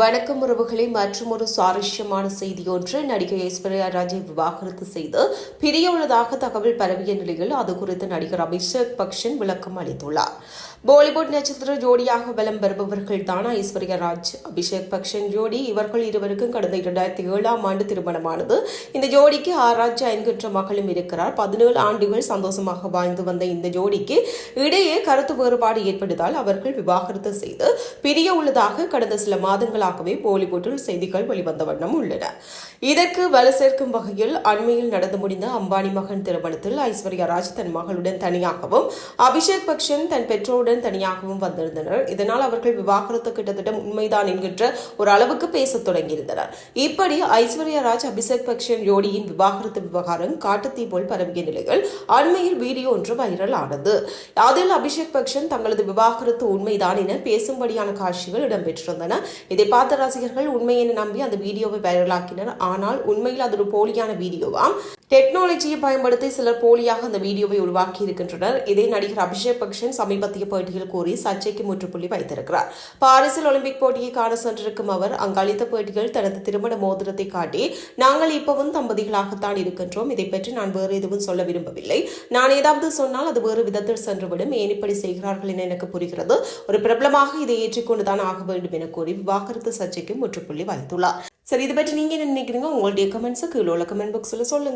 வணக்கம் உறவுகளை. மற்றும் ஒரு சுவாரஸ்யமான செய்தி ஒன்று நடிகை ஐஸ்வர்யா ராஜை விவாகரத்து செய்து பிரியவுள்ளதாக தகவல் பரவிய நிலையில் அது குறித்து நடிகர் அபிஷேக் பக்ஷன் விளக்கம் அளித்துள்ளார். பாலிவுட் நட்சத்திர ஜோடியாக வலம் வருபவர்கள் தான்? ஐஸ்வர்யா ராஜ் அபிஷேக் பக்ஷன் ஜோடி இவர்கள் இருவருக்கும் கடந்த இரண்டாயிரத்தி ஏழாம் ஆண்டு திருமணமானது. இந்த ஜோடிக்கு ஆராய்ச்சி என்கின்ற மகளும் இருக்கிறார். பதினேழு ஆண்டுகள் சந்தோஷமாக வாழ்ந்து வந்த இந்த ஜோடிக்கு இடையே கருத்து வேறுபாடு ஏற்பட்டதால் அவர்கள் விவாகரத்து செய்து பிரிய உள்ளதாக கடந்த சில மாதங்களாகவே பாலிவுட்டில் செய்திகள் வெளிவந்த வண்ணம் உள்ளன. இதற்கு வலு சேர்க்கும் வகையில் அண்மையில் நடந்து முடிந்த அம்பானி மகன் திருமணத்தில் ஐஸ்வர்யா ராஜ் தன் மகளுடன் தனியாகவும் அபிஷேக் பக்ஷன் தன் பெற்றோருடன் தனியாகவும் வந்திருந்தனர். இதனால் அவர்கள் விவாகரத்து கிட்டத்தட்ட உண்மைதான் என்கின்ற ஒரு அளவுக்கு பேசத் தொடங்கியிருந்தனர். இப்படி ஐஸ்வர்யா ராஜ் அபிஷேக் பக்ஷன் ஜோடியின் விவாகரத்து விவகாரம் காட்டுத்தீ போல் பரவிய நிலையில் அண்மையில் வீடியோ ஒன்று வைரல் ஆனது. அதில் அபிஷேக் பக்ஷன் தங்களது விவாகரத்து உண்மைதான் என பேசும்படியான காட்சிகள் இடம்பெற்றிருந்தன. இதை பார்த்த ரசிகர்கள் உண்மை என நம்பி அந்த வீடியோவை வைரலாக்கினர். ஆனால் உண்மையில் அது ஒரு போலியான வீடியோவாம் டெக்னாலஜியை பயன்படுத்தி சிலர் போலியாக அந்த வீடியோவை உருவாக்கி இருக்கின்றனர். இதை நடிகர் அபிஷேக் பக்ஷன் சமீபத்திய பேட்டியில் கூறி சர்ச்சைக்கு முற்றுப்புள்ளி வைத்திருக்கிறார். பாரிஸில் ஒலிம்பிக் போட்டியை காண சென்றிருக்கும் அவர் அங்கு அளித்த பேட்டியில் தனது திருமண மோதிரத்தை காட்டி நாங்கள் இப்பவும் தம்பதிகளாகத்தான் இருக்கின்றோம். இதை பற்றி நான் வேறு எதுவும் சொல்ல விரும்பவில்லை. நான் ஏதாவது சொன்னால் அது வேறு விதத்தில் சென்றுவிடும். ஏன் இப்படி செய்கிறார்கள் என எனக்கு புரிகிறது. ஒரு பிரபலமாக இதை ஏற்றுக்கொண்டுதான் ஆக வேண்டும் என கூறி விவாகரத்து சர்ச்சைக்கு முற்றுப்புள்ளி வைத்துள்ளார். சரி இது பற்றி நீங்க என்ன நினைக்கிறீங்க? உங்களுடைய கமெண்ட்ஸை கீழே உள்ள கமெண்ட் பாக்ஸில் சொல்லுங்க.